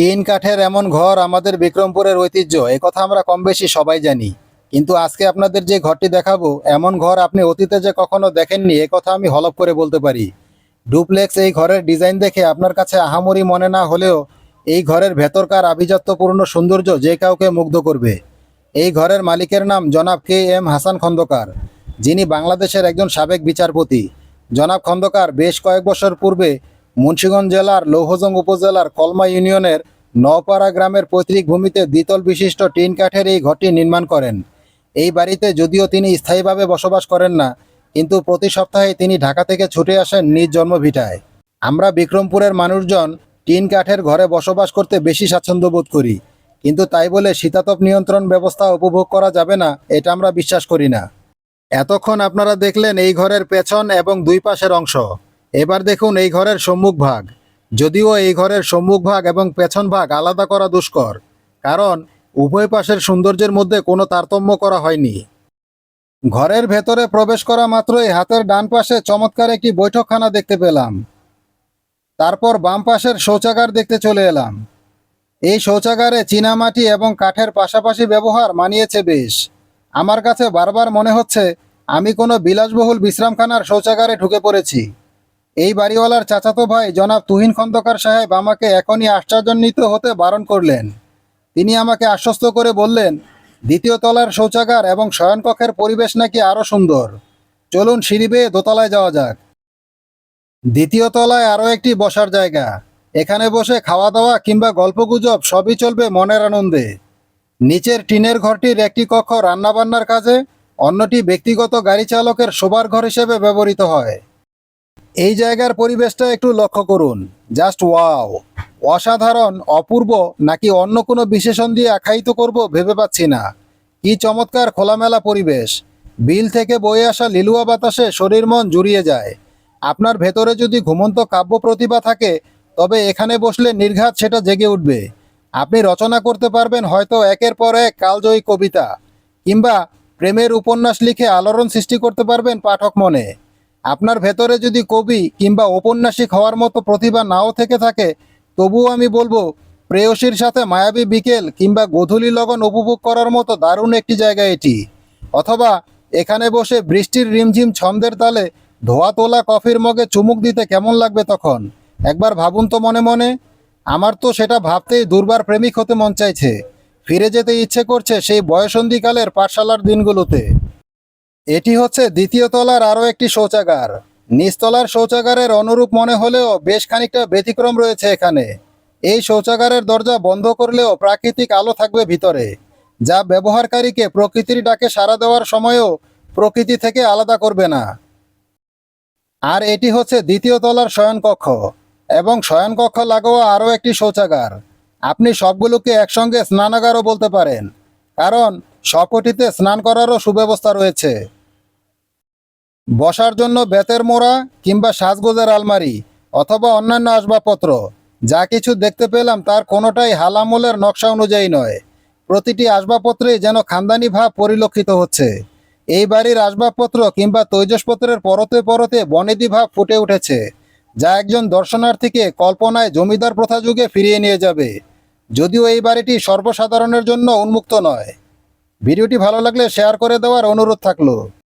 Tin কাঠের এমন ঘর আমাদের বিক্রমপুরের ঐতিহ্য কথা আমরা কম বেশি সবাই জানি। কিন্তু আজকে আপনাদের যে ঘরটি দেখাবো, এমন ঘর আপনি অতীতে যে কখনো দেখেননি কথা আমি হলপ করে বলতে পারি। ডুপ্লেক্স এই ঘরের ডিজাইন দেখে আপনার কাছে আহামরি মনে না হলেও এই ঘরের ভেতরকার আভিজাত্যপূর্ণ সৌন্দর্য যে কাউকে মুগ্ধ করবে। এই ঘরের মালিকের নাম জনাব কে এম হাসান খন্দকার, যিনি বাংলাদেশের একজন সাবেক বিচারপতি। জনাব খন্দকার, বেশ কয়েক বছর পূর্বে মুন্সিগঞ্জ জেলার লৌহজং উপজেলার কলমা ইউনিয়নের নওপাড়া গ্রামের পৈতৃক ভূমিতে দ্বিতল বিশিষ্ট টিন কাঠের এই ঘরটি নির্মাণ করেন। এই বাড়িতে যদিও তিনি স্থায়ীভাবে বসবাস করেন না, কিন্তু প্রতি সপ্তাহে তিনি ঢাকা থেকে ছুটে আসেন নিজ জন্মভিটায়। আমরা বিক্রমপুরের মানুষজন টিন কাঠের ঘরে বসবাস করতে বেশি স্বাচ্ছন্দ্য বোধ করি, কিন্তু তাই বলে শীতাতপ নিয়ন্ত্রণ ব্যবস্থা উপভোগ করা যাবে না, এটা আমরা বিশ্বাস করি না। এতক্ষণ আপনারা দেখলেন এই ঘরের পেছন এবং দুই পাশের অংশ। এবার দেখুন এই ঘরের সম্মুখ ভাগ। যদিও এই ঘরের সম্মুখ ভাগ এবং পেছন ভাগ আলাদা করা দুষ্কর, কারণ উভয় পাশের সৌন্দর্যের মধ্যে কোনো তারতম্য করা হয়নি। ঘরের ভেতরে প্রবেশ করা মাত্রই হাতের ডান পাশে চমৎকার একটি বৈঠকখানা দেখতে পেলাম। তারপর বাম পাশের শৌচাগার দেখতে চলে এলাম। এই শৌচাগারে চীনামাটি এবং কাঠের পাশাপাশি ব্যবহার মানিয়েছে বেশ। আমার কাছে বারবার মনে হচ্ছে আমি কোনো বিলাসবহুল বিশ্রামখানার শৌচাগারে ঢুকে পড়েছি। এই বাড়িওয়ালার চাচাতো ভাই জনাব তুহিন খন্দকার সাহেব আমাকে এখনই আশ্চর্যান্বিত হতে বারণ করলেন। তিনি আমাকে আশ্বস্ত করে বললেন, দ্বিতীয় তলার শৌচাগার এবং শয়নকক্ষের পরিবেশ নাকি আরও সুন্দর। চলুন সিঁড়ি বেয়ে দোতলায় যাওয়া যাক। দ্বিতীয় তলায় আরও একটি বসার জায়গা। এখানে বসে খাওয়া দাওয়া কিংবা গল্পগুজব সবই চলবে মনের আনন্দে। নিচের টিনের ঘরটির একটি কক্ষ রান্নাবান্নার কাজে, অন্যটি ব্যক্তিগত গাড়ি চালকের শোবার ঘর হিসেবে ব্যবহৃত হয়। এই জায়গার পরিবেশটা একটু লক্ষ্য করুন। Just wow. অসাধারণ, অপূর্ব, নাকি অন্য কোনো বিশেষণ দিয়ে আখ্যায়িত করব ভেবে পাচ্ছি না। কি চমৎকার খোলামেলা পরিবেশ। বিল থেকে বয়ে আসা লিলুয়া বাতাসে শরীর মন জুড়িয়ে যায়। আপনার ভেতরে যদি ঘুমন্ত কাব্য প্রতিভা থাকে, তবে এখানে বসলে নির্ঘাত সেটা জেগে উঠবে। আপনি রচনা করতে পারবেন হয়তো একের পর এক কালজয়ী কবিতা, কিংবা প্রেমের উপন্যাস লিখে আলোড়ন সৃষ্টি করতে পারবেন পাঠক মনে। আপনার ভেতরে যদি কবি কিংবা ঔপন্যাসিক হওয়ার মতো প্রতিভা নাও থেকে থাকে, তবুও আমি বলব, প্রেয়সীর সাথে মায়াবী বিকেল কিংবা গধূলি লগন উপভোগ করার মতো দারুণ একটি জায়গা এটি। অথবা এখানে বসে বৃষ্টির রিমঝিম ছন্দের তালে ধোয়া তোলা কফির মগে চুমুক দিতে কেমন লাগবে তখন? একবার ভাবুন তো মনে মনে। আমার তো সেটা ভাবতেই দুর্বার প্রেমিক হতে মন চাইছে। ফিরে যেতে ইচ্ছে করছে সেই বয়সন্ধিকালের পাঠশালার দিনগুলোতে। এটি হচ্ছে দ্বিতীয় তলার আরও একটি শৌচাগার। নিচতলার শৌচাগারের অনুরূপ মনে হলেও বেশ খানিকটা ব্যতিক্রম রয়েছে এখানে। এই শৌচাগারের দরজা বন্ধ করলেও প্রাকৃতিক আলো থাকবে ভিতরে, যা ব্যবহারকারীকে প্রকৃতির ডাকে সাড়া দেওয়ার সময়ও প্রকৃতি থেকে আলাদা করবে না। আর এটি হচ্ছে দ্বিতীয় তলার শয়নকক্ষ, এবং শয়নকক্ষ লাগোয়া আরও একটি শৌচাগার। আপনি সবগুলোকে একসঙ্গে স্নানাগারও বলতে পারেন, কারণ সবকটিতে স্নান করারও সুব্যবস্থা রয়েছে। বসার জন্য বেতের মোড়া কিংবা সাজগোজার আলমারি অথবা অন্যান্য আসবাবপত্র। যা কিছু দেখতে পেলাম তার কোনোটাই হালামলের নকশা অনুযায়ী নয়। প্রতিটি আসবাবপত্রেই যেন খানদানি ভাব পরিলক্ষিত হচ্ছে। এই বাড়ির আসবাবপত্র কিংবা তৈজসপত্রের পরতে পরতে বনেদি ভাব ফুটে উঠেছে, যা একজন দর্শনার্থীকে কল্পনায় জমিদার প্রথা যুগে ফিরিয়ে নিয়ে যাবে। যদিও এই বাড়িটি সর্বসাধারণের জন্য উন্মুক্ত নয়। ভিডিওটি ভালো লাগলে শেয়ার করে দেওয়ার অনুরোধ থাকল।